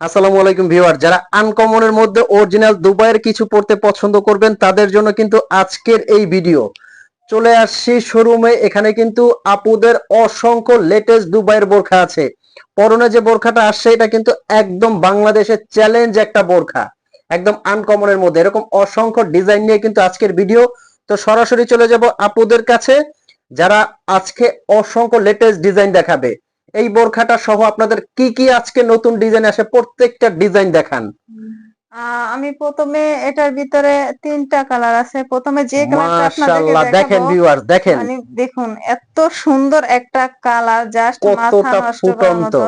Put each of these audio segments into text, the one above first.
আসসালামু আলাইকুম ভিউয়ার, যারা আনকমনের মধ্যে অরিজিনাল দুবাইয়ের কিছু পড়তে পছন্দ করবেন, তাদের জন্য কিন্তু আজকের এই ভিডিও চলে আসছি শোরুমে এখানে কিন্তু আপুদের অসংখ্য লেটেস্ট দুবাইয়ের বোরখা আছে। পরনে যে বোরখাটা আসছে, এটা কিন্তু একদম বাংলাদেশের চ্যালেঞ্জ একটা বোরখা। একদম আনকমনের মধ্যে, এরকম অসংখ্য ডিজাইন নিয়ে কিন্তু আজকের ভিডিও তো সরাসরি চলে যাব আপুদের কাছে, যারা আজকে অসংখ্য লেটেস্ট ডিজাইন দেখাবে। এই বোরখাটা সহ আপনাদের কি কি আজকে নতুন ডিজাইন আসে প্রত্যেকটা ডিজাইন দেখান। আমি প্রথমে এটার ভিতরে তিনটা কালার আছে। প্রথমে যে কালারটা আপনাদেরকে দেখেন ভিউয়ার ভিউয়ার্স দেখেন। মানে দেখুন এত সুন্দর একটা কালার জাস্ট মাথা নষ্ট করার মতো।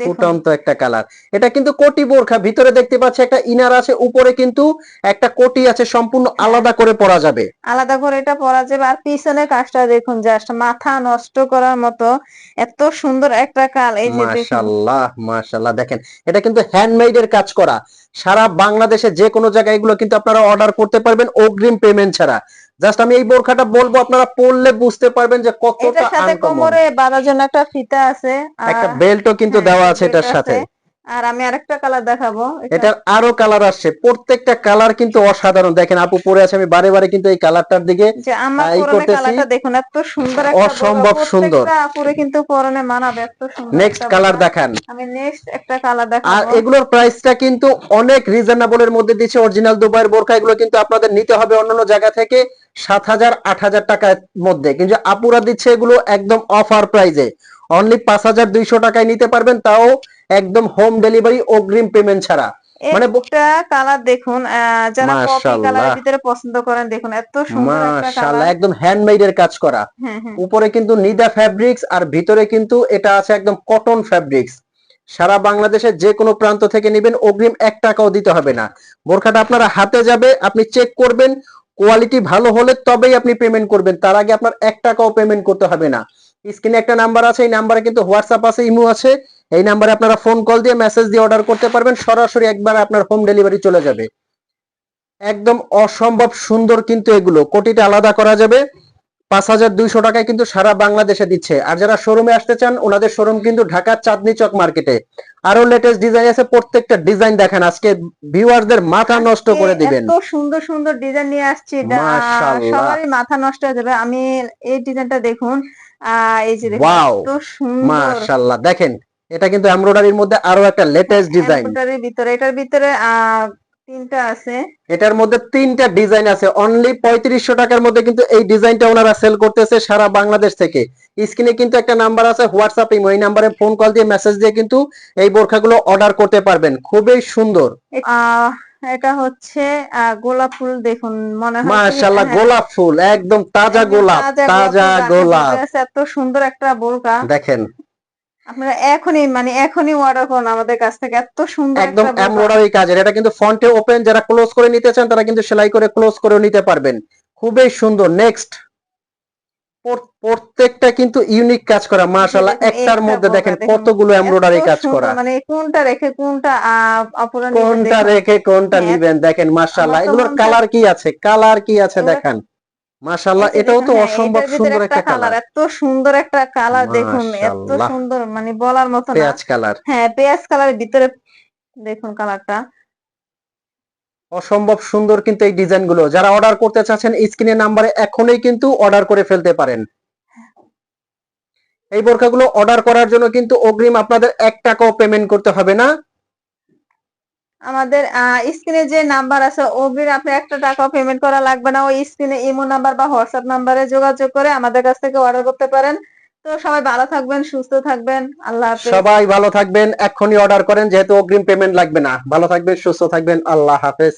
ফুটন্ত একটা কালার। এটা কিন্তু কোটি বোরখা ভিতরে দেখতে পাচ্ছি একটা ইনার আছে উপরে কিন্তু একটা কোটি আছে সম্পূর্ণ। আলাদা করে পরা যাবে। আলাদা করে এটা পরা যাবে। আর পিছনের কাজটা দেখুন জাস্ট মাথা নষ্ট করার মতো এত সুন্দর একটা কাল। এই যে মাশাআল্লাহ মাশাআল্লাহ দেখেন এটা কিন্তু হ্যান্ডমেড এর কাজ করা। সারা বাংলাদেশে যে কোনো জায়গায় এগুলো কিন্তু আপনারা অর্ডার করতে পারবেন অগ্রিম পেমেন্ট ছাড়া। জাস্ট আমি এই বোরখাটা বলব আপনারা পড়লে বুঝতে পারবেন যে কতটা সাথে কোমরে বাঁধার জন্য একটা ফিতা আছে একটা বেল্টও কিন্তু হ্যাঁ, দেওয়া আছে এটার সাথে। আর আমি আরেকটা কালার দেখাবো এটার আরও কালার আসছে। প্রত্যেকটা কালার কিন্তু অসাধারণ। দেখেন আপু পরে আছে আমি বারে বারে কিন্তু এই কালারটার দিকে এই করতেছি। কালারটা দেখুন এত সুন্দর অসম্ভব সুন্দর। আপুরে কিন্তু পরনে মানাবে এত সুন্দর নেক্সট কালার দেখান। আমি নেক্সট একটা কালার দেখাবো। আর এগুলোর প্রাইসটা কিন্তু অনেক রিজনেবল এর মধ্যে দিচ্ছে। অরিজিনাল দুবাইয়ের বোরখা এগুলো কিন্তু আপনাদের নিতে হবে অন্যান্য জায়গা থেকে। সাত হাজার আট হাজার টাকার মধ্যে। কিন্তু আপুরা দিচ্ছে এগুলো একদম অফার প্রাইজে অনলি পাঁচ হাজার দুইশো টাকায় নিতে পারবেন তাও একদম হোম ডেলিভারি অগ্রিম পেমেন্ট ছাড়া। মানে একটা কালার দেখুন যারা মাশাআল্লাহ। কালারের ভিতরে পছন্দ করেন দেখুন এত সুন্দর একটা মাশাআল্লাহ কালার একদম হ্যান্ডমেড এর কাজ করা। হ্যাঁ হ্যাঁ। উপরে কিন্তু নিদা ফ্যাব্রিক্স আর ভিতরে কিন্তু এটা আছে একদম কটন ফ্যাব্রিক্স সারা বাংলাদেশের যে কোনো প্রান্ত থেকে নেবেন অগ্রিম এক টাকাও দিতে হবে না। বোরখাটা আপনারা হাতে যাবে আপনি চেক করবেন কোয়ালিটি ভালো হলে তবেই আপনি পেমেন্ট করবেন। তার আগে আপনার এক টাকাও পেমেন্ট করতে হবে না। স্ক্রিনে একটা নাম্বার আছে, এই নাম্বারে কিন্তু হোয়াটসঅ্যাপ আছে ইমো আছে। এই নাম্বারে আপনারা ফোন কল দিয়ে মেসেজ দিয়ে অর্ডার করতে পারবেন। সরাসরি একবার আপনার হোম ডেলিভারি চলে যাবে। একদম অসম্ভব সুন্দর কিন্তু এগুলো। কোটিটা আলাদা করা যাবে। পাঁচ হাজার দুইশো টাকায় কিন্তু সারা বাংলাদেশে দিচ্ছে। আর যারা শোরুমে আসতে চান ওনাদের শোরুম কিন্তু ঢাকার চাঁদনি চক মার্কেটে। আরও লেটেস্ট ডিজাইন আছে প্রত্যেকটা ডিজাইন দেখেন আজকে ভিউয়ারদের মাথা নষ্ট করে দিবেন। এত সুন্দর সুন্দর ডিজাইন নিয়ে আসছি সবারই মাথা নষ্ট হয়ে যাবে। আমি এই ডিজাইনটা দেখুন এই যে দেখুন এত সুন্দর। মাশাআল্লাহ। দেখেন এটা কিন্তু এমব্রয়ডারির মধ্যে আরও একটা লেটেস্ট ডিজাইন এমব্রয়ডারির ভিতরে এটার ভিতরে আহ, তিনটা আছে। এটার মধ্যে তিনটা ডিজাইন আছে। অনলি পঁয়ত্রিশশো টাকার মধ্যে কিন্তু এই ডিজাইনটা ওনারা সেল করতেছে সারা বাংলাদেশ থেকে। স্ক্রিনে কিন্তু একটা নাম্বার আছে হোয়াটসঅ্যাপ ইমো এই নাম্বারে ফোন কল দিয়ে মেসেজ দিয়ে কিন্তু এই বোরখাগুলো অর্ডার করতে পারবেন। খুবই সুন্দর। আহ, এটা হচ্ছে গোলাপ ফুল দেখুন মনে হয় মাশাআল্লাহ গোলাপ ফুল একদম তাজা গোলাপ তাজা গোলাপ। এত সুন্দর একটা বোরকা দেখেন। আপনারা এখনই মানে এখনই অর্ডার করুন আমাদের কাছ থেকে। এত সুন্দর একদম। এমব্রয়ডারি কাজের। এটা কিন্তু ফন্টে ওপেন যারা ক্লোজ করে নিতে চান তারা কিন্তু সেলাই করে ক্লোজ করেও নিতে পারবেন। খুবই সুন্দর। নেক্সট প্রত্যেকটা কিন্তু ইউনিক কাজ করা। মাশাআল্লাহ একটার মধ্যে দেখেন কতগুলো এমব্রয়ডারি কাজ করা। মানে কোনটা রেখে কোনটা কোনটা রেখে কোনটা হ্যাঁ, নিবেন? দেখেন মাশাআল্লাহ এগুলোর কালার কি আছে? কালার কি আছে? দেখেন। মাশাআল্লাহ এটাও তো অসম্ভব সুন্দর একটা কালার এত সুন্দর একটা কালার দেখুন এত সুন্দর মানে বলার মতো না। পেঁয়াজ কালার হ্যাঁ পেঁয়াজ কালারের ভিতরে দেখুন কালারটা অসম্ভব সুন্দর কিন্তু এই ডিজাইনগুলো যারা অর্ডার করতে চাচ্ছেন স্ক্রিনের নাম্বারে এখনই কিন্তু অর্ডার করে ফেলতে পারেন। এই বোরখাগুলো অর্ডার করার জন্য কিন্তু অগ্রিম আপনাদের এক টাকাও পেমেন্ট করতে হবে না। আমাদের স্ক্রিনে যে নাম্বার আছে অগ্রিম আপনি একটা টাকা পেমেন্ট করা লাগবে না। ওই স্ক্রিনে ইমো নাম্বার বা হোয়াটসঅ্যাপ নাম্বারে যোগাযোগ করে আমাদের কাছ থেকে অর্ডার করতে পারেন। তো সবাই ভালো থাকবেন, সুস্থ থাকবেন। আল্লাহ হাফেজ। সবাই ভালো থাকবেন, এক্ষুনি অর্ডার করেন, যেহেতু অগ্রিম পেমেন্ট লাগবে না। ভালো থাকবেন, সুস্থ থাকবেন, আল্লাহ হাফেজ।